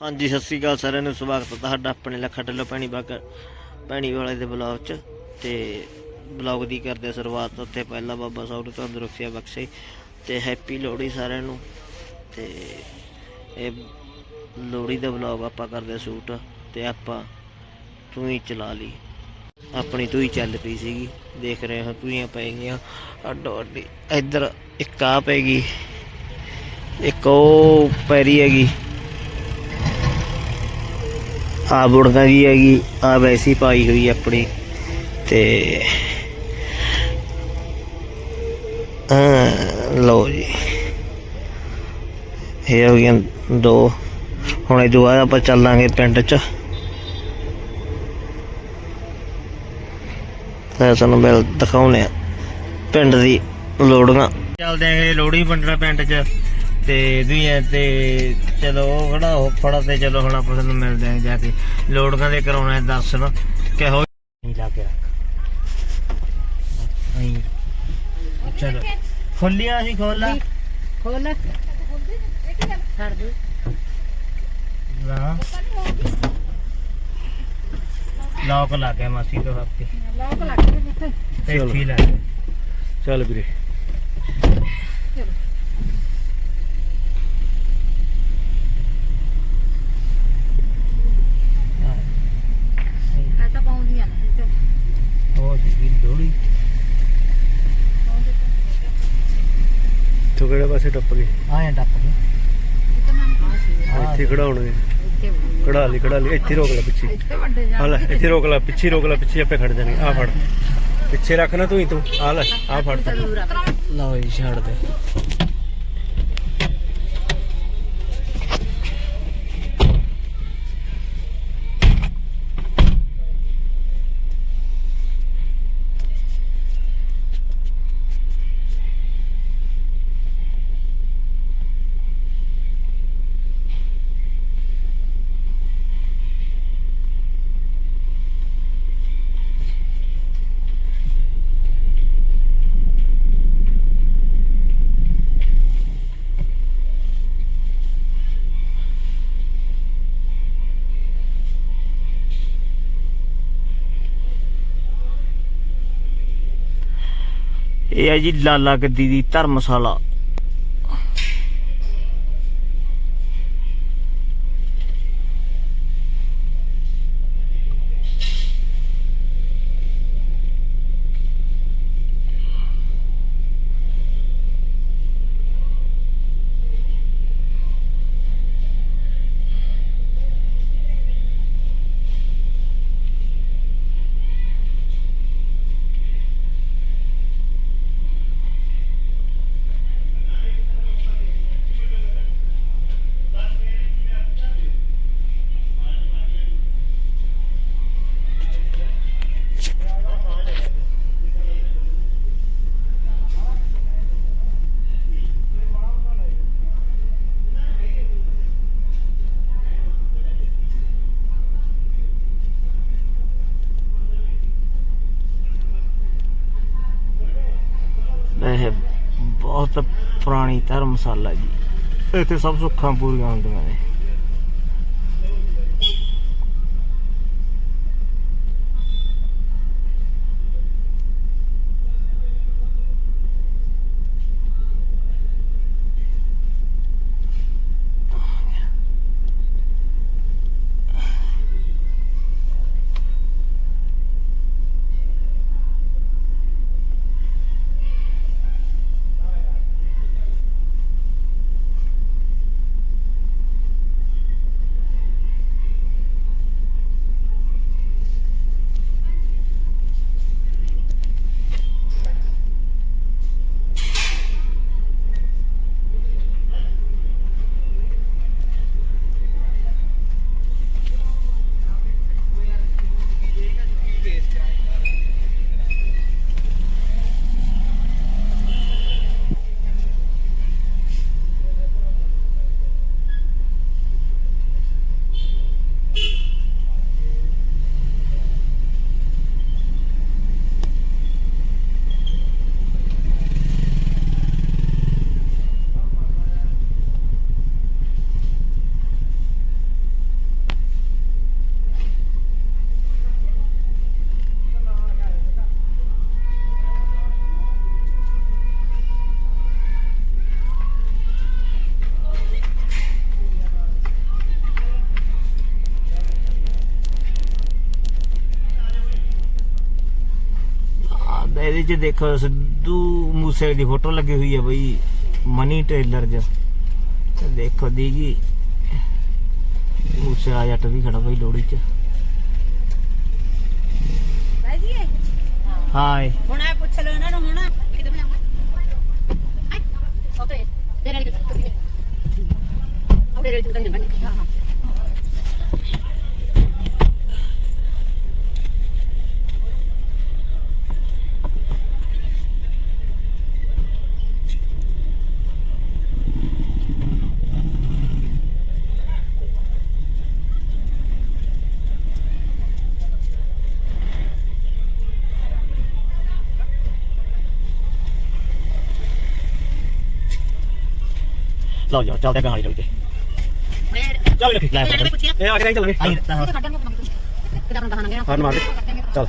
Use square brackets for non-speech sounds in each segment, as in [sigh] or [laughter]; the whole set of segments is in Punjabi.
ਹਾਂਜੀ, ਸਤਿ ਸ੍ਰੀ ਅਕਾਲ ਸਾਰਿਆਂ ਨੂੰ, ਸਵਾਗਤ ਹੈ ਤੁਹਾਡਾ ਆਪਣੇ ਲੱਖਾ ਢੱਲੋ ਪੈਣੀ ਬਾਗ ਪੈਣੀ ਵਾਲੇ ਦੇ ਬਲੌਗ 'ਚ। ਤੇ ਬਲੌਗ ਦੀ ਕਰਦੇ ਸ਼ੁਰੂਆਤ ਉੱਥੇ ਪਹਿਲਾਂ ਬਾਬਾ ਸੌਰੂ ਤੰਦਰੁਸਤੀਆ ਬਖਸ਼ੇ। ਤੇ ਹੈਪੀ ਲੋਹੜੀ ਸਾਰਿਆਂ ਨੂੰ। ਤੇ ਇਹ ਲੋਹੜੀ ਦਾ ਬਲੌਗ ਆਪਾਂ ਕਰਦੇ ਸ਼ੂਟ, ਤੇ ਆਪਾਂ ਤੂੰ ਹੀ ਚਲਾ ਲਈ। ਆਪਣੀ ਤੂੰ ਹੀ ਚੱਲ ਪਈ ਸੀਗੀ। ਦੇਖ ਰਹੇ ਹੋ ਤੂੰ ਪੈ ਗਈਆਂ। ਅੱਡੋ ਅੱਡੀ, ਇੱਧਰ ਇੱਕ ਆ ਪੈ ਗਈ। ਇੱਕ ਉਹ ਪੈਰੀ ਹੈਗੀ। ਆ ਬੁੜਗਾ ਵੀ ਹੈਗੀ, ਆ ਵੈਸੀ ਪਾਈ ਹੋਈ ਆਪਣੀ, ਤੇ ਲਓ ਜੀ। ਇਹ ਹੋ ਗਈਆਂ ਦੋ। ਹੁਣ ਇਹ ਤੋਂ ਆਪਾਂ ਚੱਲਾਂਗੇ ਪਿੰਡ ਚ। ਤਾਂ ਸਾਨੂੰ ਮਿਲ ਦਿਖਾਉਣੇ ਆ ਪਿੰਡ ਦੀ ਲੋੜੀਆਂ। ਚੱਲਦੇ ਆਂ ਲੋੜੀ ਵੰਡਣਾ ਪਿੰਡ ਚ। ਤੇ ਦੁਨੀਆ ਤੇ ਚਲੋ ਉਹ ਖੜਾ ਹੋ ਫੜਾ ਤੇ ਚਲੋ ਹੁਣ ਆਪਾਂ ਤੁਹਾਨੂੰ ਮਿਲਦੇ ਆਂ ਜਾ ਕੇ। ਲੋੜੀਆਂ ਦੇ ਕਰਾਉਣਾ ਦਰਸ਼ਨ। ਕਿਹੋ ਨਹੀਂ ਲਾ ਕੇ ਰੱਖ। ਨਹੀਂ ਚਲੋ। ਖੋਲੀਆਂ ਸੀ ਖੋਲਾ। ਖੋਲ। ਛੱਡ ਦੇ ਲਾ। ਲੌਕ ਲਾ ਕੇ ਮਾਸੀ ਤੋਂ ਹੱਥੇ ਲੋਕ ਲੱਗ ਜਿੱਥੇ ਤੇ ਚਲੋ। ਇੱਥੇ ਲਾ ਚੱਲ ਵੀਰੇ ਤਾਂ ਪਾਉਂਦੀਆਂ ਨੇ ਇੱਥੇ ਕਿਹੜੇ ਪਾਸੇ ਟੱਪ ਗਏ ਆਇਆ ਟੱਪ ਕੇ ਇੱਥੇ ਇੱਥੇ ਖੜਾਉਣੇ ਇੱਥੇ ਕਢਾ ਲਈ ਕਢਾ ਲਈ। ਇੱਥੇ ਰੋਕ ਲੈ ਪਿੱਛੇ। ਇੱਥੇ ਵੱਡੇ ਆ ਲੈ ਇੱਥੇ ਰੋਕ ਲੈ ਪਿੱਛੇ ਰੋਕ ਲੈ ਪਿੱਛੇ ਆਪੇ ਖੜ ਜਾਣਗੇ ਆ ਫੜ। ਪਿੱਛੇ ਰੱਖ ਨਾ ਤੂੰ ਹੀ ਤੂੰ। ਆ ਲੈ ਆ ਫੜ। ਲਓ ਜੀ ਛੱਡ ਦੇ। ਇਹ ਹੈ ਜੀ ਲਾਲਾ ਗੱਦੀ ਦੀ ਧਰਮਸ਼ਾਲਾ ਇਹ ਬਹੁਤ ਪੁਰਾਣੀ ਧਰਮਸ਼ਾਲਾ ਜੀ। ਇੱਥੇ ਸਭ ਸੁੱਖਾਂ ਪੂਰੀਆਂ ਹੁੰਦੀਆਂ ਨੇ। ਚ ਦੇਖੋ ਸਿੱਧੂ ਮੂਸੇ ਦੀ ਫੋਟੋ ਲੱਗੀ ਹੋਈ ਹੈ ਬਈ ਮਨੀ ਟ੍ਰੇਲਰ 'ਚ। ਤੇ ਦੇਖੋ ਦੀਗੀ ਮੂਸੇ ਆ ਜੱਟ ਵੀ ਖੜਾ ਬਈ ਲੋੜੀ 'ਚ। ਹਾਏ ਹੁਣ ਇਹ ਪੁੱਛ ਲਓ ਇਹਨਾਂ ਨੂੰ ਹੁਣ ਕਿਤੇ ਬਣਾਵਾਂ ਓਕੇ ਤੇਰੇ ਲਈ ਕਿਤੇ ਆਹ ਤੇਰੇ ਲਈ ਕਿਤੇ ਬਣ। ਹਾਂ ਹਾਂ। ਲਓ ਜੀ ਚੱਲਦੇ ਗਾਂ ਵਾਲੀ ਲੋੜੀ ਤੇ ਮੈਂ ਚੱਲ ਲੱਗੀ ਲੈ ਮੈਂ ਪੁੱਛਿਆ ਇਹ ਆ ਕੇ ਚੱਲ ਗਏ ਆਈ ਤਾਂ ਕਿਤੇ ਕੱਢਾਂਗੇ ਕਿਤੇ ਆਪਣਾ ਕਹਾਂਗੇ ਹਰਨ ਮਾਰ ਦੇ ਚੱਲ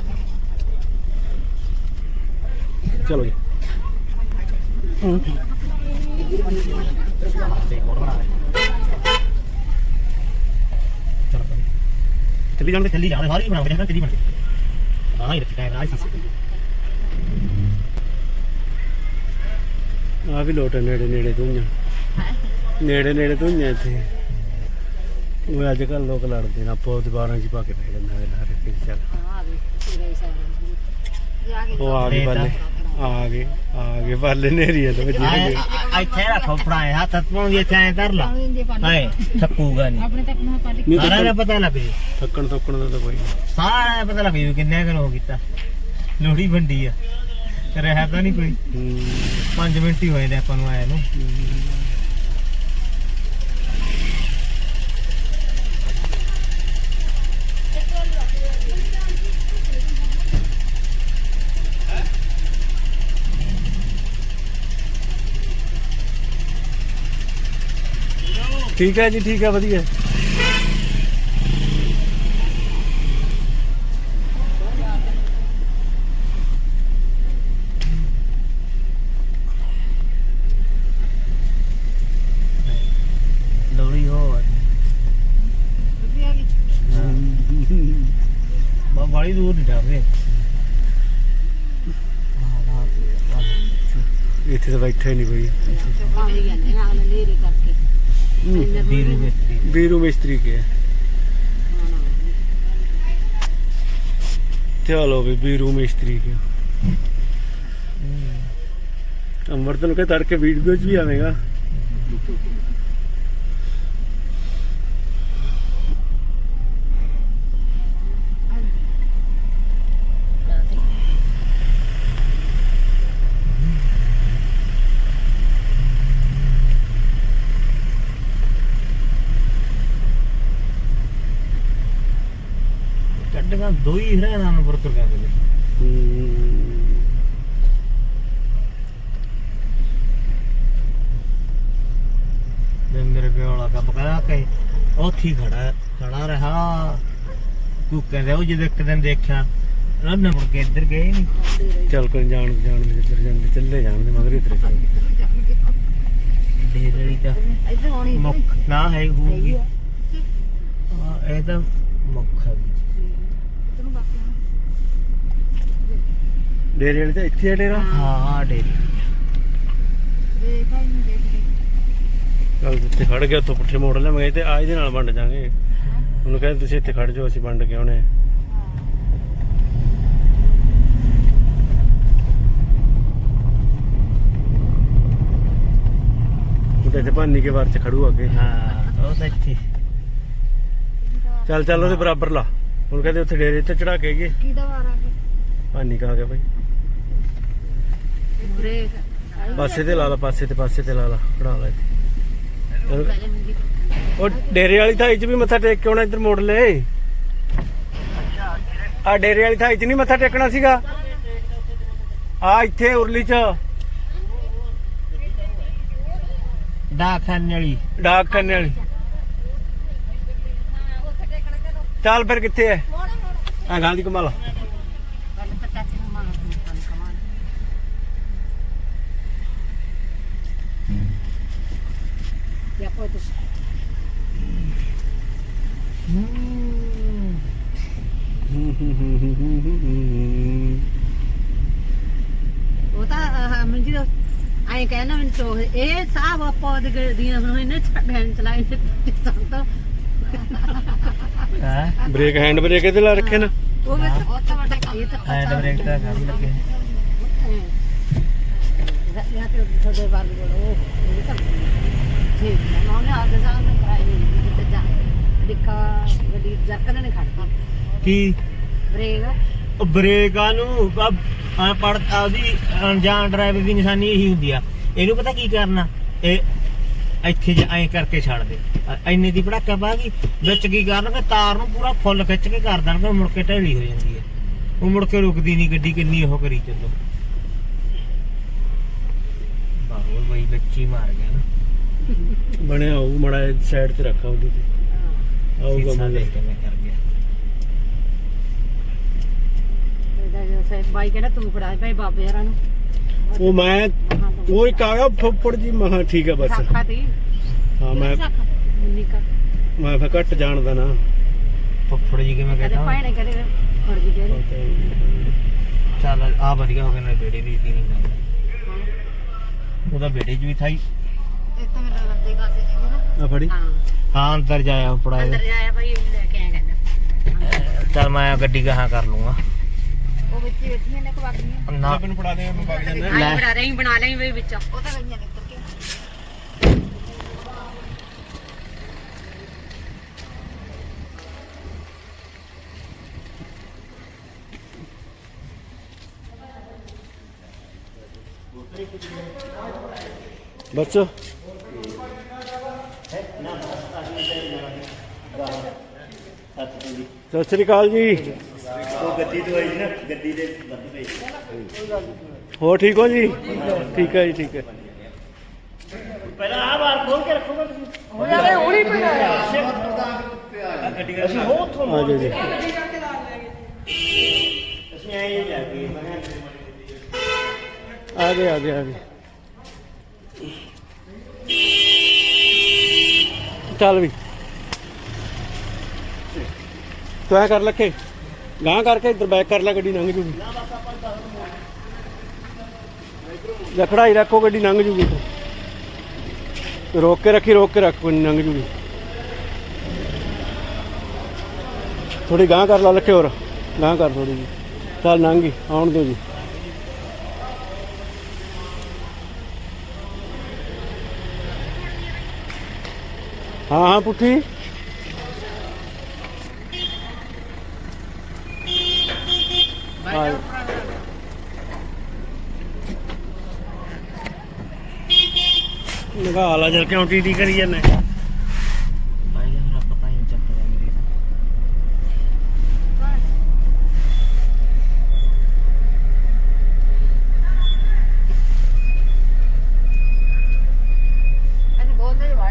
ਚਲੋ ਜੀ ਚੱਲੀ ਜਾਣਗੇ ਚੱਲੀ ਜਾਣਗੇ ਸਾਰੀ ਬਣਾਉਂਦੇ ਹਾਂ ਆ ਵੀ ਹੈ ਨੇੜੇ ਨੇੜੇ ਨੇੜੇ ਧੂਈਆਂ ਇੱਥੇ। ਉਹ ਅੱਜ ਕੱਲ ਲੋਕ ਲੜਦੇ ਨੇ ਆਪੋ 12 ਚ ਪਾ ਕੇ ਬਹਿ ਜਾਂਦੇ ਨੇ ਹਰ ਇੱਕ ਚੱਲ। ਆ ਆ ਉਹ ਆ ਗਏ ਬੱਲੇ ਆ ਗਏ ਆ ਗਏ ਬੱਲੇ ਨੇਰੀਆਂ ਤੋਂ ਵੱਜੀ ਆਏ ਇੱਥੇ ਰੱਖੋ ਫੜਾਏ ਹੱਥ ਪਾਉਂ ਦੀ ਇੱਥੇ ਐ ਧਰ ਲਾ। ਹਾਏ ਥੱਕੂਗਾ ਨਹੀਂ ਆਪਣੇ ਤੱਕ ਨੂੰ ਪਾਲੀ ਸਾਰਾ ਦਾ ਪਤਾ ਲੱਗ ਜੀ। ਥੱਕਣ ਥੱਕਣ ਦਾ ਤਾਂ ਕੋਈ ਨਹੀਂ। ਸਾਰਾ ਦਾ ਪਤਾ ਲੱਗ ਜੂ ਕਿੰਨੇ ਹੋ ਕੀਤਾ ਲੋੜੀ ਵੰਡੀ ਆ। ਰਹਿ ਤਾਂ ਨਹੀਂ ਕੋਈ। ਹੂੰ। 5 ਮਿੰਟ ਹੀ ਹੋਏ ਨੇ ਆਪਾਂ ਨੂੰ ਆਏ ਨੂੰ। ਠੀਕ ਹੈ ਜੀ ਠੀਕ ਹੈ ਵਧੀਆ। ਲੋੜੀ ਹੋ ਬਾ ਬੜੀ ਦੂਰ ਨਹੀਂ ਜਾਵੇ। ਇੱਥੇ ਤਾਂ ਬੈਠਾ ਹੀ ਨਹੀਂ ਕੋਈ ਵੀਰੂ ਮਿਸਤਰੀ ਵੀਰੂ ਮਿਸਤਰੀ ਕੇ ਚਲੋ ਵੀ ਵੀਰੂ ਮਿਸਤਰੀ ਕੇ ਅਮਰਤ ਨੂੰ ਕਹ ਤੜਕੇ ਵੀਡੀਓ 'ਚ ਵੀ ਆਵੇਗਾ ਕੱਢਗਾ ਦੋ ਹੀ ਹਰਿਆਣਾ ਨੂੰ ਵਰਤਰ ਕਰਦੇ ਨੇ ਤੇ ਮੇਰੇ ਪਿਓ ਵਾਲਾ ਕੰਮ ਕਰਾ ਕੇ ਉੱਥੇ ਹੀ ਖੜਾ ਖੜਾ ਰਹਾ। ਤੂੰ ਕਹਿੰਦੇ ਉਹ ਜਦੋਂ ਇੱਕ ਦਿਨ ਦੇਖਿਆ ਰੱਬ ਨੇ ਮੁੜ ਕੇ ਇੱਧਰ ਗਏ ਨਹੀਂ ਚੱਲ ਕੋਈ ਜਾਣ ਜਾਣ ਦੇ ਜਿੱਧਰ ਜਾਂਦੇ ਚੱਲੇ ਜਾਣ ਦੇ ਮਗਰ ਤੇਰੇ ਚੱਲ। ਵਾਲੀ ਤਾਂ ਇੱਧਰ ਹੋਣੀ ਮੁੱਖ ਨਾ ਹੈ ਹੋਊਗੀ। ਹਾਂ ਇਹ ਤਾਂ ਮੁੱਖ ਹੈ। ਤੈਨੂੰ ਬਾਕੀ ਡੇਰੇ ਵਾਲੇ ਤਾਂ ਇੱਥੇ ਆ ਡੇਰਾ? ਹਾਂ। ਹਾਂ ਡੇਰੀ ਦੇਖ ਆਈ ਨਹੀਂ ਦੇਖ ਚੱਲ ਜਿੱਥੇ ਖੜ ਗਿਆ ਉੱਥੋਂ ਪੁੱਠੇ ਮੋੜ ਲਵਾਂਗੇ ਤੇ ਆ ਇਹਦੇ ਨਾਲ ਵੰਡ ਜਾਾਂਗੇ ਉਹਨੂੰ ਕਹਿੰਦੇ ਤੁਸੀਂ ਇੱਥੇ ਖੜ ਜਾਓ ਅਸੀਂ ਵੰਡ ਕੇ ਆਉਣੇ ਆ। ਉਹ ਤਾਂ ਇੱਥੇ ਭਾਨੀ ਕੇ ਵਾਰ ਚ ਖੜੂ ਅੱਗੇ ਹਾਂ ਉਹ ਤਾਂ ਇੱਥੇ। ਚੱਲ ਚੱਲ ਉਹਦੇ ਬਰਾਬਰ ਲਾ। ਹੁਣ ਕਹਿੰਦੇ ਉੱਥੇ ਡੇਰੇ ਤੇ ਚੜਾ ਕੇ ਗਏ ਕੀ ਦਾ ਵਾਰ ਆ ਗਿਆ ਭਾਨੀ ਕਾ ਗਿਆ ਭਾਈ ਬ੍ਰੇਕ ਪਾਸੇ ਤੇ ਲਾ ਲਾ ਪਾਸੇ ਤੇ ਪਾਸੇ ਤੇ ਲਾ ਲਾ ਖੜਾ ਲਾ ਇੱਥੇ। ਉਹ ਡੇਰੇ ਵਾਲੀ ਥਾਈ 'ਚ ਵੀ ਮੱਥਾ ਟੇਕ ਕੇ ਆਉਣਾ ਇੱਧਰ ਮੋੜ ਲੈ। ਆ ਡੇਰੇ ਵਾਲੀ ਥਾਈ 'ਚ ਨਹੀਂ ਮੱਥਾ ਟੇਕਣਾ ਸੀਗਾ? ਆ ਇੱਥੇ ਉਰਲੀ 'ਚ। ਡਾਕਖਾਨੇ ਵਾਲੀ। ਡਾਕ ਕਰਨੇ ਵਾਲੀ। ਚੱਲ ਫਿਰ ਕਿੱਥੇ ਹੈ ਆ ਗਾਂਧੀ ਕਮਾਲ Ya puedes. ਉਹ ਤਾਂ ਮੈਂ ਜਦੋਂ ਆਏ ਕਹਿੰਦਾ ਮੈਨੂੰ ਇਹ ਸਾਹ ਪੌਦੇ ਦੀਆਂ ਹੁਣ ਇਹਨੇ ਛੱਡਣ ਚਲਾਏ ਨੇ ਸੰਤੋ ਹੈ। ਬ੍ਰੇਕ ਹੈਂਡ ਬ੍ਰੇਕ ਇਹਦੇ ਲਾ ਰੱਖੇ ਨਾ। ਉਹ ਵੀ ਉਹ ਤਾਂ ਵੱਡਾ ਕੰਮ ਇਹ ਤਾਂ ਹੈਂਡ ਬ੍ਰੇਕ ਤਾਂ ਕੰਮ ਲੱਗੇ ਯਾ ਤੇ ਥੋੜੇ ਵਾਰ ਬੋਲੋ ਇਹ ਤਾਂ ਠੀਕ ਹੈ ਨਾ ਉਹਨੇ ਆਗੇ ਸਾਹ ਨੂੰ ਕਰਾਈ ਨਹੀਂ ਕਿਤੇ ਜਾ ਡਿੱਕਾ ਗੱਡੀ ਜਰਕਣ ਨੇ ਖੜਦਾ ਕੀ ਬ੍ਰੇਕ ਬ੍ਰੇਕਾਂ ਨੂੰ ਆ ਪੜ ਆਦੀ ਅਣਜਾਣ ਡਰਾਈਵਰ ਦੀ ਨਿਸ਼ਾਨੀ ਇਹੀ ਹੁੰਦੀ ਆ। ਇਹਨੂੰ ਪਤਾ ਕੀ ਕਰਨਾ? ਇਹ ਇੱਥੇ ਜੇ ਐਂ ਕਰਕੇ ਛੱਡ ਦੇ। ਅ- ਇੰਨੇ ਦੀ ਪੜਾਕਾ ਪਾ ਗਈ ਵਿੱਚ ਕੀ ਕਰਨਗੇ ਤਾਰ ਨੂੰ ਪੂਰਾ ਫੁੱਲ ਖਿੱਚ ਕੇ ਕਰ ਦੇਣਗੇ ਮੁੜ ਕੇ ਢੇਲੀ ਹੋ ਜਾਂਦੀ ਹੈ। ਉਹ ਮੁੜ ਕੇ ਰੁਕਦੀ ਨਹੀਂ ਗੱਡੀ ਕਿੰਨੀ ਉਹ ਕਰੀ ਚੱਲੋ। ਬਾਹਰ ਬਈ ਬੱਚੀ ਮਾਰ ਗਿਆ ਨਾ। ਬਣਿਆ ਉਹ ਮੜਾ ਸਾਈਡ ਤੇ ਰੱਖਾ ਉਹਦੀ ਤੇ। ਆਊਗਾ ਸੀਸਾ ਮੁੰਡੇ। ਦੇਖ ਕੇ ਮੈਂ ਕਰ ਗਿਆ। ਸੇ ਬਾਈ ਕਿਹੜਾ ਤੂੰ ਫੜਾਏ ਭਾਈ ਬਾਬੇ ਹਰਾਂ ਨੂੰ। ਉਹ ਮੈਂ ਉਹ ਇੱਕ ਆ ਗਿਆ ਫੁੱਫੜ ਜੀ ਮਹਾ ਠੀਕ ਹੈ ਬਸ। ਸਾਖਾ ਤੀ ਹਾਂ। ਮੈਂ ਨਿਕਾ ਮੈਂ ਫਿਰ ਘੱਟ ਜਾਣਦਾ ਨਾ। ਫੁੱਫੜ ਜੀ ਕਿਵੇਂ ਕਦੇ ਕਹਿੰਦਾ? ਪਾਣੇ ਕਦੇ ਫੜ ਜੀ ਕਦੇ ਚੱਲ ਆ ਵਧੀਆ ਹੋ ਗਿਆ ਨਾ ਬੇੜੇ ਦੀ ਦੀ ਨਹੀਂ ਉਹਦਾ ਬੇੜੇ 'ਚ ਵੀ ਥਾਈ। ਇਹ ਤਾਂ ਮੇਰਾ ਲੱਦੇ ਕਾਸੇ ਜੀ ਨਾ ਆ ਫੜੀ। ਹਾਂ। ਹਾਂ ਅੰਦਰ ਜਾਇਆ ਫੜਾ ਅੰਦਰ ਜਾਇਆ ਭਾਈ ਉਹ ਲੈ ਕੇ ਆਇਆ ਕਹਿੰਦਾ। ਚੱਲ ਮੈਂ ਗੱਡੀ ਕਹਾਂ ਕਰ ਲੂੰਗਾ ਉਹ ਵਿੱਚ ਹੀ ਬੈਠੀਆਂ ਨੇ ਕਵਾੜੀਆਂ ਨਾ। ਮੈਨੂੰ ਫੜਾ ਦੇ ਮੈਂ ਵਗ ਜਾਂਦਾ ਲੈ। ਆਈ ਬਣਾ ਰਹੀ ਬਣਾ ਲਈ ਵੀ ਵਿੱਚ। ਉਹ ਤਾਂ ਗਈਆਂ ਨੇ ਉੱਤਰ ਕੇ। ਬੱਚੋ। ਸਤਿ ਸ੍ਰੀ ਅਕਾਲ ਜੀ। ਉਹ ਗੱਡੀ ਤੋਂ ਆਈ ਨਾ ਗੱਡੀ ਦੇ ਬੰਦ ਪਈ ਹੋਰ ਠੀਕ ਹੋ ਜੀ? ਠੀਕ ਹੈ ਜੀ ਠੀਕ ਹੈ। ਪਹਿਲਾਂ ਆ ਬਾਰ ਖੋਲ ਕੇ ਰੱਖੋਗਾ ਤੁਸੀਂ? ਹੋ। ਜਾਵੇ ਉਹੀ ਬਣਾਇਆ ਗੱਡੀ ਅਸੀਂ ਹੋ ਉੱਥੋਂ ਆ ਜਾਓ ਜੀ ਅਸੀਂ ਐਂ ਹੀ ਲੈ ਕੇ ਮੈਂ ਆ। ਗਏ ਆ ਗਏ ਆ ਗਏ। ਚੱਲ ਵੀ। ਤੂੰ ਐ ਕਰ ਲੱਕੇ ਗਾਂ ਕਰਕੇ ਇੱਧਰ ਬੈਕ ਕਰ ਲੈ ਗੱਡੀ, ਲੰਘ ਜੂਗੀ। ਜਖੜਾ ਰੱਖੋ ਗੱਡੀ, ਲੰਘ ਜੂਗੀ ਰੋਕ ਕੇ ਰੱਖੀ, ਰੋਕ ਕੇ ਰੱਖੋ ਲੰਘ ਜੂਗੀ। ਥੋੜੀ ਗਾਂ ਕਰ ਲਾ, ਲੱਖੇ ਹੋਰ। ਗਾਂ ਕਰ ਥੋੜੀ ਜੀ। ਚੱਲ ਲੰਘ ਆਉਣ ਦਿਓ ਜੀ। ਹਾਂ ਹਾਂ, ਪੁੱਠੀ। ਲਗਾ ਲਾ ਜਰ ਕਿਉਂ ਟੀਟੀ ਕਰੀ ਜਾਂਦਾ? ਭਾਈ ਮੇਰਾ ਪਤਾ ਹੀ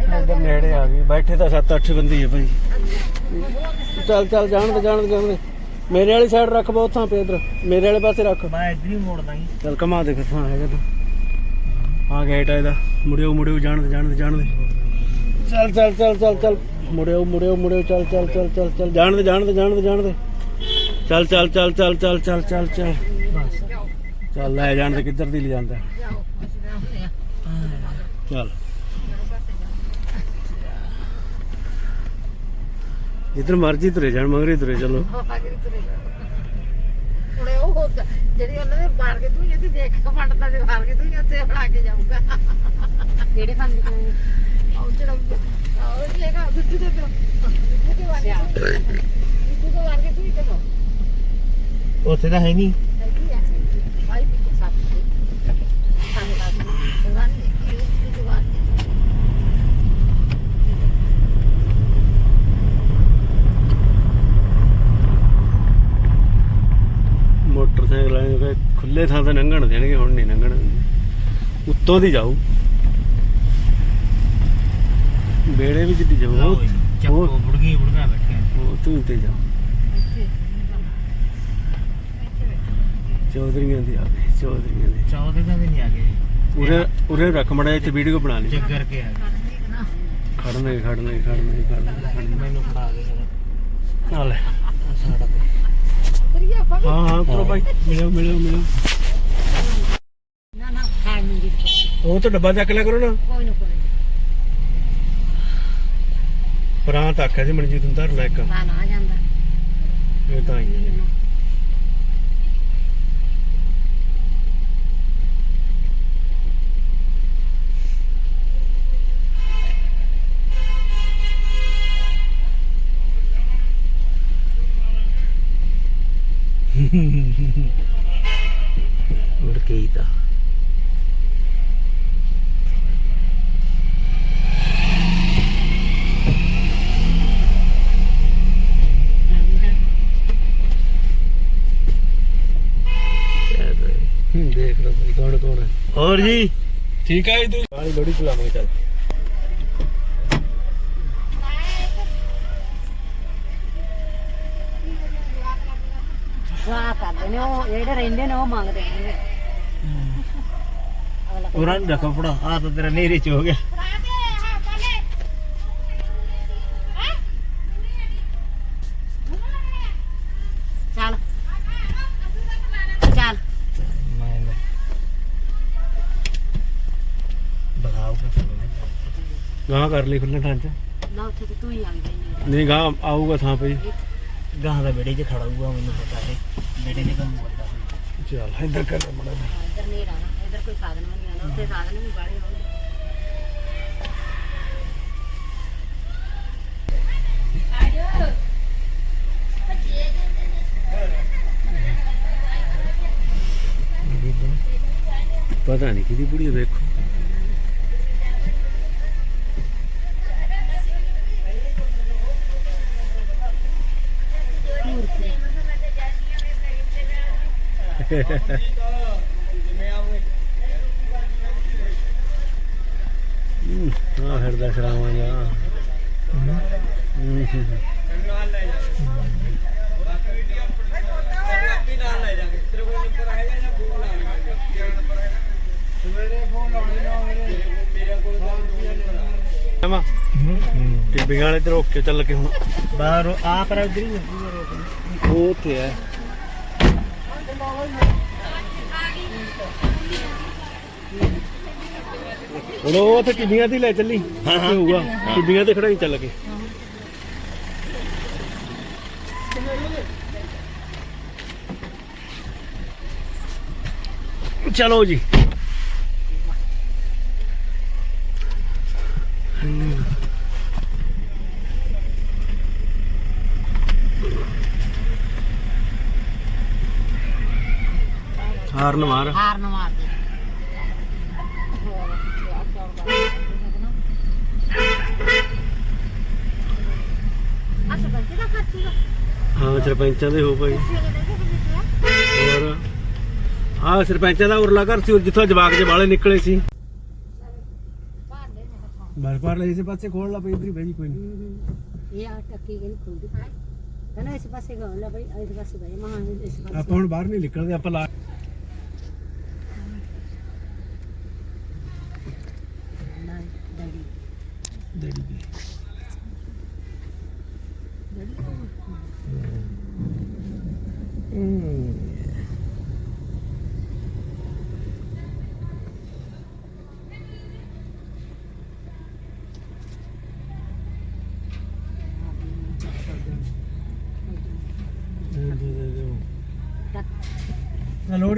ਮੇਰੇ ਨੇੜੇ ਆ ਗਈ। ਬੈਠੇ ਤਾਂ 7-8 ਬੰਦੇ ਹੀ ਆ ਭਾਈ। ਚੱਲ ਚੱਲ ਜਾਣ ਦੇ ਜਾਣ ਦੇ ਜਾਣ ਦੇ ਮੇਰੇ ਵਾਲੀ ਸਾਈਡ ਰੱਖ ਬਹੁਤ ਥਾਂ ਪੇ ਇਧਰ। ਮੇਰੇ ਵਾਲੇ ਪਾਸੇ ਰੱਖ। ਮੈਂ ਇੱਧਰ ਹੀ ਮੋੜਦਾ ਹੀ ਚੱਲ ਕਮਾ ਦੇ ਫਿਰ ਥਾਂ ਹੈਗਾ ਤਾਂ। ਆ ਗੇਟ ਆ ਇਹਦਾ ਮੁੜਿਓ ਮੁੜਿਓ ਜਾਣ ਦੇ ਜਾਣ ਦੇ ਜਾਣ ਦੇ ਚੱਲ ਚੱਲ ਚੱਲ ਚੱਲ ਚੱਲ ਮੁੜਿਓ ਮੁੜਿਓ ਮੁੜਿਓ ਚੱਲ ਚੱਲ ਚੱਲ ਚੱਲ ਚੱਲ ਜਾਣ ਦੇ ਜਾਣ ਦੇ ਜਾਣ ਦੇ ਜਾਣ ਦੇ ਚੱਲ ਚੱਲ ਚੱਲ ਚੱਲ ਚੱਲ ਚੱਲ ਚੱਲ ਚੱਲ ਬਸ ਚੱਲ ਲੈ ਜਾਣ ਦੇ ਕਿੱਧਰ ਦੀ ਲੈ ਜਾਂਦਾ ਚੱਲ ਜਿੱਧਰ ਮਰਜ਼ੀ ਤੁਰੇ ਜਾਣ ਮਗਰੇ ਤੁਰੇ ਚਲੋ ਉਹਨੇ ਉਹ ਹੁੰਦਾ, ਜਿਹੜੀ ਉਹਨਾਂ ਦੇ ਮਾਰ ਕੇ ਤੂੰ ਇਹਦੀ ਦੇਖ ਕੇ ਫੜਦਾ ਜੇ ਮਾਰ ਕੇ ਤੂੰ ਉੱਥੇ ਫੜਾ ਕੇ ਜਾਊਗਾ। ਕਿਹੜੇ ਫੰਦ ਕੋ ਉਹ ਜਿਹੜਾ ਉਹ ਜੇਗਾ ਦੁੱਧ ਦੇ ਦੋ ਦੁੱਧ ਦੇ ਵਾਰ ਦੁੱਧ ਦੇ ਵਾਰ ਕੇ ਤੂੰ ਕਿਹੋ ਉੱਥੇ ਤਾਂ ਹੈ ਨਹੀਂ ਹੈਗੀ ਆ ਭਾਈ ਵੀ ਸਾਥ ਸਾਨੂੰ ਲਾ ਦੇ ਉਹਨਾਂ ਨੇ ਕੀ ਦੁੱਧ ਦੇ ਵਾਰ ਕੇ ਮੋਟਰਸਾਈਕਲ ਵਾਲੇ ਨੂੰ ਖੁੱਲੇ ਥਾਂ ਤੇ ਲੰਘਣ ਦੇਣਗੇ ਹੁਣ ਨਹੀਂ ਲੰਘਣ ਉੱਤੋਂ ਦੀ ਜਾਊ। ਬੇੜੇ ਵਿੱਚ ਦੀ ਜਾਊ। ਚੱਕੋ ਬੁੜਗੀ ਬੁੜਗਾ ਬੈਠੇ ਉਹ ਤੂੰ ਤੇ ਜਾ ਚੌਧਰੀਆਂ ਦੀ ਆ ਗਈ ਚੌਧਰੀਆਂ ਦੀ। ਚੌਦੇ ਦਾ ਵੀ ਨਹੀਂ ਆ ਗਏ ਉਰੇ ਉਰੇ ਰੱਖ ਮੜਾ ਇੱਥੇ ਵੀਡੀਓ ਬਣਾ ਲਈ। ਚੱਕਰ ਕੇ ਆ ਗਏ ਖੜਨੇ ਖੜਨੇ ਖੜਨੇ ਖੜਨੇ। ਮੈਨੂੰ ਫੜਾ ਦੇ। ਆ ਲੈ। ਹਾਂ ਹਾਂ ਕਰੋ ਬਾਈ। ਮਿਲੋ ਮਿਲੋ ਮਿਲੋ। ਨਾ ਨਾ ਖਾਣ ਨੂੰ ਉਹ ਤਾਂ ਡੱਬਾ ਚੱਕ ਲਿਆ ਕਰੋ ਨਾ। ਕੋਈ ਨਾ ਕੋਈ ਨਾ। ਪਰਾਂ ਤਾਂ ਆਖਿਆ ਸੀ ਮਨਜੀਤ ਨੂੰ ਧਰ ਲੈ ਇੱਕ ਤਾਂ ਆ ਜਾਂਦਾ। ਇਹ ਤਾਂ ਹੈ। ਹੀ ਤਾਂ। ਹੂੰ, ਦੇਖ ਲਓ ਬਈ ਕੌਣ ਕੌਣ ਹੈ। ਹੋਰ ਜੀ। ਠੀਕ ਹੈ ਜੀ ਤੂੰ ਗਾਲੀ ਲੋੜੀ ਚਲਾਵਾਂਗੇ ਚੱਲ। ਵਾਹ ਕਰਦੇ ਨੇ ਉਹ ਜਿਹੜੇ ਰਹਿੰਦੇ ਨੇ ਉਹ ਮੰਗਦੇ ਨੇ। ਉਹਨਾਂ ਰੱਖੋ ਫੜਾ ਆ ਤਾਂ ਤੇਰਾ ਨੇਰੇ ਚ ਹੋ ਗਿਆ। ਚੱਲ। ਚੱਲ। ਮੈਂ ਬਗਾਉ ਕਰ ਲਈ ਖੁੱਲ੍ਹਾ ਠਾਂਚ ਨਾ ਉੱਥੇ ਤੇ ਤੂੰ ਹੀ ਆ ਗਈ। ਨਹੀਂ ਗਾਂ ਆਊਗਾ ਥਾਂ ਪਈ। ਗਾਂ ਦਾ ਬੇੜੇ 'ਚ ਖੜਾ ਹੋਊਗਾ ਮੈਨੂੰ ਪਤਾ ਹੈ। ਬੇੜੇ ਦੇ ਕੰਮ ਕਰਦਾ ਚੱਲ ਇੱਧਰ ਕਰ ਮੜਾ ਇੱਧਰ ਨਹੀਂ ਰਹਿਣਾ। ਇੱਧਰ ਕੋਈ ਸਾਧਨ ਵੀ ਨਹੀਂ ਆਉਂਦਾ ਉੱਥੇ ਸਾਧਨ ਵੀ ਬਾੜੇ ਹੋਣਗੇ। ਪਤਾ ਨਹੀਂ ਕਿਹਦੀ ਬੁੜੀ ਵੇਖੋ ਹੂੰ ਆ ਫਿਰਦਾ ਸ਼ਰਾਵਾਂ ਜਾ ਹੂੰ। ਮਾ ਟਿੱਬੀ ਵਾਲੇ ਤੇ ਰੋਕ ਕੇ ਚੱਲ ਕੇ ਹੁਣ। ਬਾਹਰ ਆ ਪਰ ਉਧਰ ਹੀ? ਉਹ ਉੱਥੇ ਹੈ। ਹੁਣ ਉਹ ਉੱਥੇ ਟਿੱਬੀਆਂ ਦੀ ਲੈ ਚੱਲੀ ਹਾਂ, ਹਾਂ। ਹੋਊਗਾ। ਟਿੱਬੀਆਂ ਤੇ ਖੜਾਈ ਚੱਲ ਕੇ ਚਲੋ ਜੀ। ਹਾਰਨ ਮਾਰ। ਨਾ ਦੇ। ਹਾਂ ਸਰਪੰਚਾਂ ਦੇ ਹੋ ਭਾਈ। ਹੋਰ। ਆ ਸਰਪੰਚਾਂ ਦਾ ਉਰਲਾ ਘਰ ਸੀ ਜਿੱਥੋਂ ਜਵਾਕ ਦੇ ਵਾਲੇ ਨਿਕਲੇ ਸੀ। ਬਾਰ ਬਾਰ ਲੈ ਇਸੇ ਪਾਸੇ ਖੋਲ ਲਾ ਪਈ ਇਧਰ ਬੈਜੀ ਕੋਈ ਨਹੀਂ ਇਹ ਆ ਟੱਕੀ ਨਹੀਂ ਖੁੱਲਦੀ ਕਹਿੰਦਾ ਇਸ ਪਾਸੇ ਗਾਉਂ ਲੈ ਬਈ ਇਸ ਪਾਸੇ ਬਈ ਮਹਾਂ ਇਸ ਪਾਸੇ। ਆਪਾਂ ਹੁਣ ਬਾਹਰ ਨਹੀਂ ਨਿਕਲਦੇ ਆਪਾਂ ਲਾ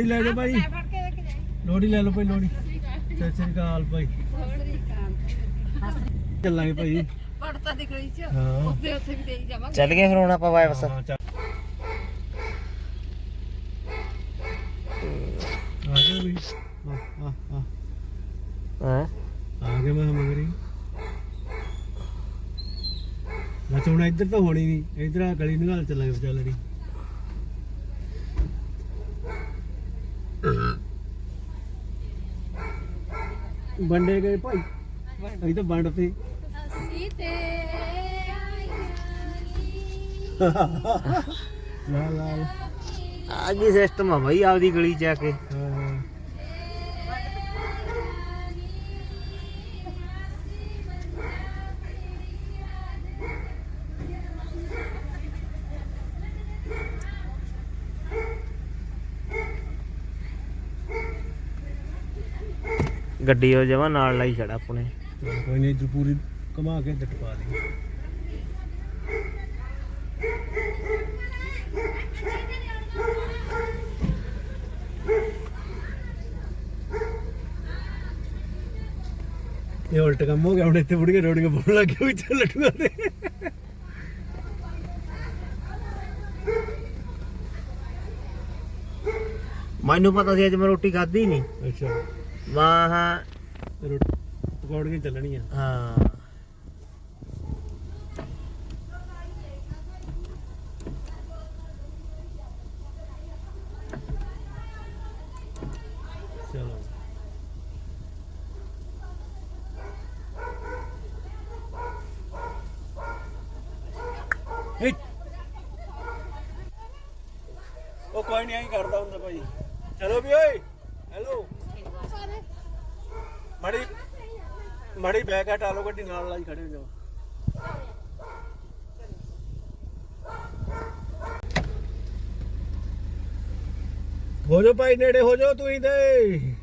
ਲੈ ਜਾ ਭਾਈ। ਲੋੜੀ ਲੈ ਲਓ ਭਾਈ ਲੋੜੀ ਸਤਿ ਸ੍ਰੀ ਅਕਾਲ ਭਾਈ। ਚੱਲਾਂਗੇ ਭਾਈ। ਪੜਤਾ ਦੀ ਗਲੀ ਚ। ਉੱਥੇ ਉੱਥੇ ਵੀ ਦੇਈ ਜਾਵਾਂਗੇ। ਚੱਲ ਗਏ ਫਿਰ ਹੁਣ ਆਪਾਂ ਵਾਪਸ। ਚੱਲ। ਆ ਗਿਆ ਵੀ। ਆ ਆ ਆ ਹਾਂ? ਆ ਗਿਆ ਮੈਂ ਮਗਰੀ ਮੈਂ ਤਾਂ ਹੁਣ ਇੱਧਰ ਤਾਂ ਹੋਣੀ ਨਹੀਂ। ਇੱਧਰ ਆ ਗਲੀ ਨਿਕਾਲ ਚੱਲਾਂਗੇ ਵਿਚਾਲੜੀ ਬੰਡੇ ਗਏ ਭਾਈ? ਅਸੀਂ ਤਾਂ ਵੰਡ ਤੇ। ਅਸੀਂ ਤੇ ਲਾ ਲਾ ਲਾ। ਆ ਕੀ ਸਿਸਟਮ ਆ ਭਾਈ ਆਪਦੀ ਗਲੀ 'ਚ ਆ ਕੇ। ਹਾਂ। ਗੱਡੀ ਉਹ ਜਮਾ ਨਾਲ ਲਾਈ ਖੜਾ ਆਪਣੇ। ਚੱਲ ਕੋਈ ਨਹੀਂ ਇੱਧਰ ਪੂਰੀ ਘੁਮਾ ਕੇ ਇੱਧਰ ਟਪਾ ਲਈ। ਇਹ ਉਲਟ ਕੰਮ ਹੋ ਗਿਆ ਹੁਣ ਇੱਥੇ ਬੁੜੀਆਂ ਰੋੜੀਆਂ ਪਾਉਣ ਲੱਗ ਗਏ ਵਿੱਚ ਲੱਟੂਆਂ ਦੇ। ਮੈਨੂੰ ਪਤਾ ਸੀ ਅੱਜ ਮੈਂ ਰੋਟੀ ਖਾਧੀ ਨਹੀਂ ਅੱਛਾ। ਵਾਹ। ਰੋਟੀ ਪਕੌੜੀਆਂ ਚੱਲਣੀਆਂ। ਹਾਂ ਚਲੋ। ਹਿੱਟ। ਉਹ ਕੋਈ ਨਹੀਂ ਆਈ ਕਰਦਾ ਹੁੰਦਾ ਭਾਈ। ਚਲੋ ਵੀ ਓਏ ਹੈਲੋ ਮੜੀ ਮੜੀ ਬੈਗ ਹਟਾ ਲਓ ਗੱਡੀ ਨਾਲ ਲਾਈ ਖੜੇ ਹੋ ਜਾਓ। ਹੋ ਜਾਓ ਭਾਈ, ਨੇੜੇ ਹੋ ਜਾਓ ਤੁਸੀਂ ਤੇ।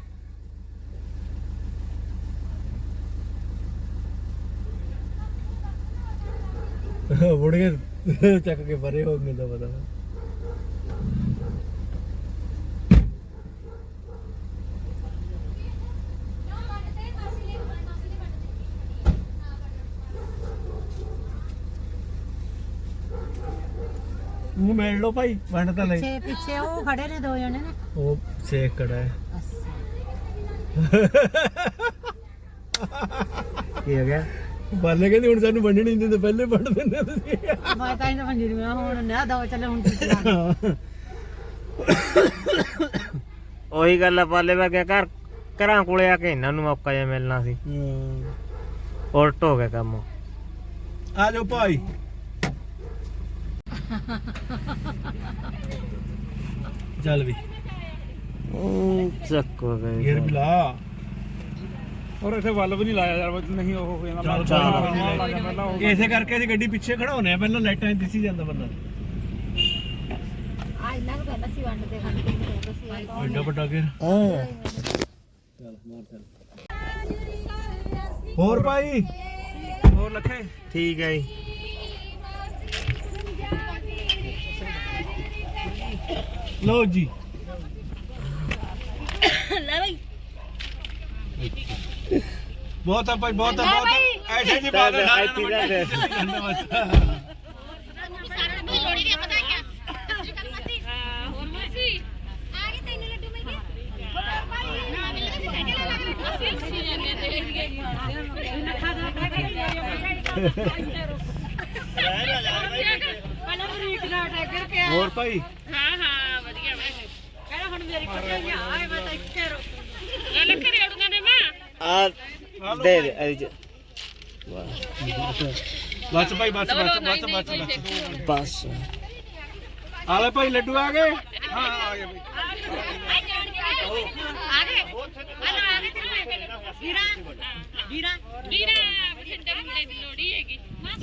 ਬੁੜੀਆਂ ਚੱਕ ਕੇ ਪਰੇ ਹੋ ਗਏ ਤਾਂ ਪਤਾ। ਮੂੰਹ ਮੇੜ ਲਓ ਭਾਈ ਵੰਡ ਤਾਂ ਲਈ। ਪਿੱਛੇ ਪਿੱਛੇ ਉਹ ਖੜੇ ਨੇ ਦੋ ਜਣੇ ਨੇ। ਉਹ ਸੇਕ ਕੜਾ ਹੈ। ਕੀ ਹੋ ਗਿਆ? ਬਾਲੇ ਕਹਿੰਦੇ ਹੁਣ ਸਾਨੂੰ ਵੰਡਣੀ ਨਹੀਂ ਦਿੰਦੇ ਪਹਿਲੇ ਵੰਡ ਦਿੰਦੇ ਤੁਸੀਂ। ਮੈਂ ਤਾਂ ਇਹਨਾਂ ਪੰਜੀ ਰੁਪਏ ਹੁਣ ਨਾ ਦੋ ਚੱਲੇ ਹੁਣ ਤੁਸੀਂ ਚਲਾ ਉਹੀ ਗੱਲ ਆ ਪਾਲੇ ਵਾ ਗਿਆ ਘਰ ਘਰਾਂ ਕੋਲੇ ਆ ਕੇ ਇਹਨਾਂ ਨੂੰ ਮੌਕਾ ਜਿਹਾ ਮਿਲਣਾ ਸੀ। ਹਾਂ। ਉਲਟ ਹੋ ਗਿਆ ਕੰਮ। ਆ ਜਾਓ ਭਾਈ। ਚੱਲ ਵੀ। ਚੱਕੋ ਗੇਰ ਵੀ ਲਾ। ਔਰ ਇੱਥੇ ਵੱਲ ਵੀ ਨਹੀਂ ਲਾਇਆ ਯਾਰ ਨਹੀਂ ਉਹ ਹੋ ਜਾਂਦਾ। ਚੱਲ ਚੱਲ। ਇਸੇ ਕਰਕੇ ਅਸੀਂ ਗੱਡੀ ਪਿੱਛੇ ਖੜਾਉਨੇ ਆ ਪਹਿਲਾਂ ਲਾਈਟਾਂ 'ਚ ਦਿਸੀ ਜਾਂਦਾ ਬੰਦਾ। ਆ ਇੰਨਾ ਕੁ ਪਹਿਲਾਂ ਸੀ ਵੰਡਦੇ ਖਾਣ ਦੇ ਸੀ। ਐਡਾ ਵੱਡਾ ਗੇਰ। ਹਾਂ। ਚੱਲ ਮਾਰ ਚੱਲ ਹੋਰ ਭਾਈ? ਹੋਰ ਲੱਖੇ? ਠੀਕ ਹੈ ਜੀ। ਲਓ ਜੀ। ਲੈ ਬਈ। ਬਹੁਤ ਆ ਭਾਈ ਬਹੁਤ ਆ ਬਹੁਤ ਆ। ਐਸੇ ਜੀ ਬਾਤ ਹੈ ਇੱਥੇ ਹੀ ਰਹਿ ਦੇ। ਹੋਰ ਭਾਈ। ਆ ਦੇ ਦੇ ਇਹ ਚ। ਬਸ ਭਾਈ ਬਸ ਬਸ ਬਸ ਬਸ ਬਸ। ਬਸ। ਆ ਲੈ ਭਾਈ ਲੱਡੂ ਆ ਗਏ? ਹਾਂ ਆ ਗਿਆ ਬਈ ਹੂੰ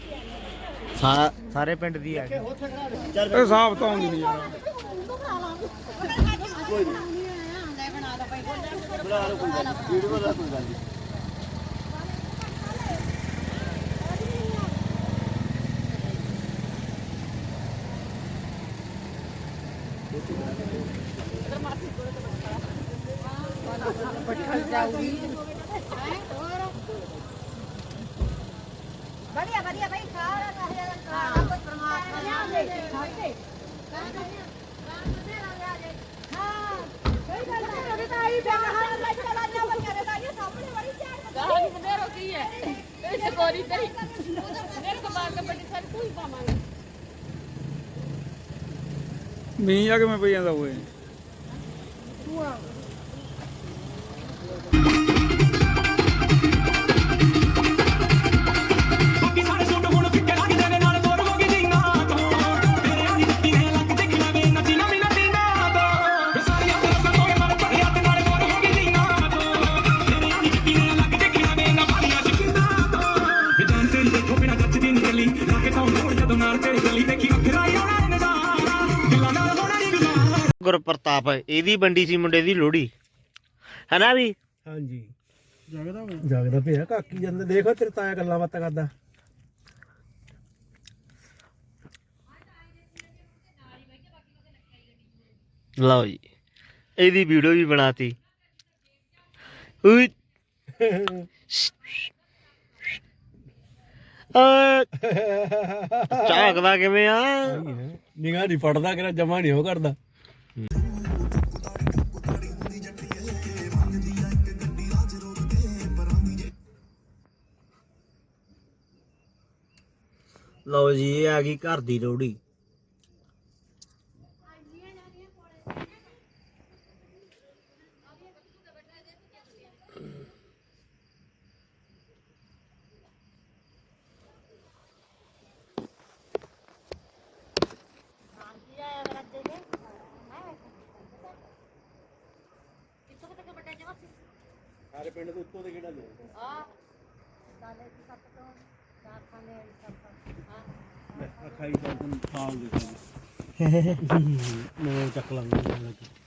ਸਾਰਾ ਸਾਰੇ ਪਿੰਡ ਦੀ ਆ ਗਈ। ਇਹ ਹਿਸਾਬ ਤਾਂ ਆਉਂਦੀ ਨਹੀਂ ਯਾਰ। ਵਧੀਆ ਵਧੀਆ ਭਾਈ ਸਾਰਾ ਕਹੇ ਖਾਣਾ ਕੋਈ ਪਰਮਾਤਮਾ ਨਾਮ ਲੈ ਕੇ ਖਾਤੇ ਹਾਂ ਕੋਈ ਗੱਲ ਨਹੀਂ ਉਹਦੇ ਤਾਂ ਆਈ ਬਾਹਰ ਲੈ ਕੇ ਚਲਾ ਜਾ ਬੱਚੇ ਦੇ ਤਾਂ ਇਹ ਸਾਹਮਣੇ ਬੜੀ ਚਾੜ ਗਾਹ ਦੀ ਮੇਰੋ ਕੀ ਹੈ ਇਹ ਸਕੋਰੀ ਤੇਰੀ ਮੇਰੇ ਕੋ ਬਾਹਰ ਕੇ ਬੜੀ ਸਾਰੀ ਤੂੰ ਹੀ ਪਾਵਾਂਗੇ ਆ ਕੇ ਮੈਂ ਪਈ ਜਾਂਦਾ ਹੋਏ ਇਹਦੀ ਵੰਡੀ ਸੀ ਮੁੰਡੇ ਦੀ ਲੋੜੀ ਹੈਨਾ ਵੀ? ਹਾਂਜੀ। ਜਾਗਦਾ ਜਾਗਦਾ ਪਿਆ ਕਾਕੀ ਜਾਂਦੇ ਦੇਖੋ ਤੇਰੇ ਤਾਇਆ ਗੱਲਾਂ ਬਾਤਾਂ ਕਰਦਾ। ਲਓ ਜੀ ਇਹਦੀ ਵੀਡੀਓ ਵੀ ਬਣਾਤੀ। [laughs] ਉਈ ਆ ਝਾਕਦਾ ਕਿਵੇਂ ਆ? ਨਿਗਾਹ ਨਹੀਂ ਪੜਦਾ ਕਿਰਾ ਜਮਾ ਨਹੀਂ ਉਹ ਕਰਦਾ। ਲਓ ਜੀ ਇਹ ਆ ਗਈ ਘਰ ਦੀ ਲੋੜੀ ਸਾਰੇ ਪਿੰਡ ਦੇ ਉੱਤੋਂ ਦੇ ਕਿਹੜਾ ਦੇ ਖਾਈ ਤਾਂ ਤੈਨੂੰ ਸਾਲ ਦੇ [laughs] ਮੈਂ ਚੱਕ ਲਾਂਗਾ।